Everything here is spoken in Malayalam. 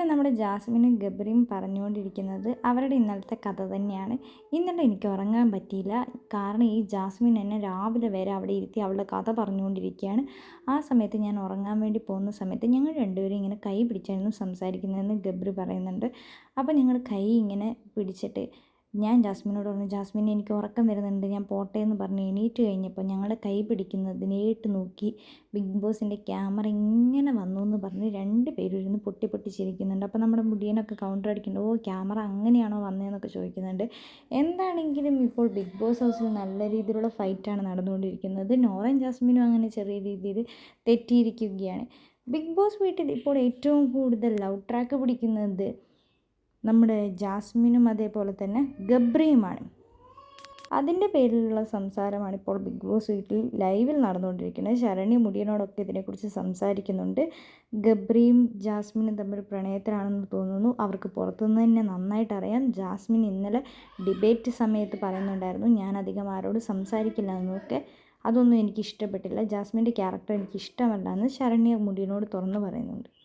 അങ്ങനെ നമ്മുടെ ജാസ്മിനും ഗബ്രിയും പറഞ്ഞുകൊണ്ടിരിക്കുന്നത് അവരുടെ ഇന്നലത്തെ കഥ തന്നെയാണ്. ഇന്നലെ എനിക്ക് ഉറങ്ങാൻ പറ്റിയില്ല. കാരണം ഈ ജാസ്മിൻ എന്നെ രാവിലെ വരെ അവിടെ ഇരുത്തി അവളുടെ കഥ പറഞ്ഞുകൊണ്ടിരിക്കുകയാണ്. ആ സമയത്ത് ഞാൻ ഉറങ്ങാൻ വേണ്ടി പോകുന്ന സമയത്ത് ഞങ്ങൾ രണ്ടുപേരും ഇങ്ങനെ കൈ പിടിച്ചായിരുന്നു സംസാരിക്കുന്നതെന്ന് ഗബ്രി പറയുന്നുണ്ട്. അപ്പോൾ ഞങ്ങൾ കൈ ഇങ്ങനെ പിടിച്ചിട്ട് ഞാൻ ജാസ്മിനോട് പറഞ്ഞു ജാസ്മിൻ എനിക്ക് ഉറക്കം വരുന്നുണ്ട് ഞാൻ പോട്ടെ എന്ന് പറഞ്ഞ് എണീറ്റ് കഴിഞ്ഞപ്പോൾ ഞങ്ങളുടെ കൈ പിടിക്കുന്നതിനേട്ട് നോക്കി ബിഗ് ബോസിന്റെ ക്യാമറ ഇങ്ങനെ വന്നു എന്ന് പറഞ്ഞ് രണ്ട് പേരും ഇരുന്ന് പൊട്ടി പൊട്ടി ചിരിക്കുന്നുണ്ട്. അപ്പോൾ നമ്മുടെ മുടിയനൊക്കെ കൗണ്ടർ അടിക്കുന്നുണ്ട് ഓ ക്യാമറ അങ്ങനെയാണോ വന്നതെന്നൊക്കെ ചോദിക്കുന്നുണ്ട്. എന്താണെങ്കിലും ഇപ്പോൾ ബിഗ് ബോസ് ഹൗസിൽ നല്ല രീതിയിലുള്ള ഫൈറ്റാണ് നടന്നുകൊണ്ടിരിക്കുന്നത്. നോറൻ ജാസ്മിനും അങ്ങനെ ചെറിയ രീതിയിൽ തെറ്റിയിരിക്കുകയാണ്. ബിഗ് ബോസ് വീട്ടിൽ ഇപ്പോൾ ഏറ്റവും കൂടുതൽ ലവ് ട്രാക്ക് പിടിക്കുന്നത് നമ്മുടെ ജാസ്മിനും അതേപോലെ തന്നെ ഗബ്രിയുമാണ്. അതിന്റെ പേരിലുള്ള സംസാരമാണ് ഇപ്പോൾ ബിഗ് ബോസ് വീട്ടിൽ ലൈവിൽ നടന്നുകൊണ്ടിരിക്കുന്നത്. ശരണി മുടിയനോടൊക്കെ ഇതിനെക്കുറിച്ച് സംസാരിക്കുന്നുണ്ട്. ഗബ്രിയും ജാസ്മിനും തമ്മിൽ പ്രണയത്തിലാണെന്ന് തോന്നുന്നു. അവർക്ക് പുറത്തുനിന്ന് തന്നെ നന്നായിട്ട് അറിയാം. ജാസ്മിൻ ഇന്നലെ ഡിബേറ്റ് സമയത്ത് പറയുന്നുണ്ടായിരുന്നു ഞാൻ അധികം ആരോട് സംസാരിക്കില്ല എന്നൊക്കെ. അതൊന്നും എനിക്ക് ഇഷ്ടപ്പെട്ടില്ല ജാസ്മിന്റെ ക്യാരക്ടർ എനിക്ക് ഇഷ്ടമല്ല എന്ന് ശരണ്യ മുടിയനോട് തുറന്നു പറയുന്നുണ്ട്.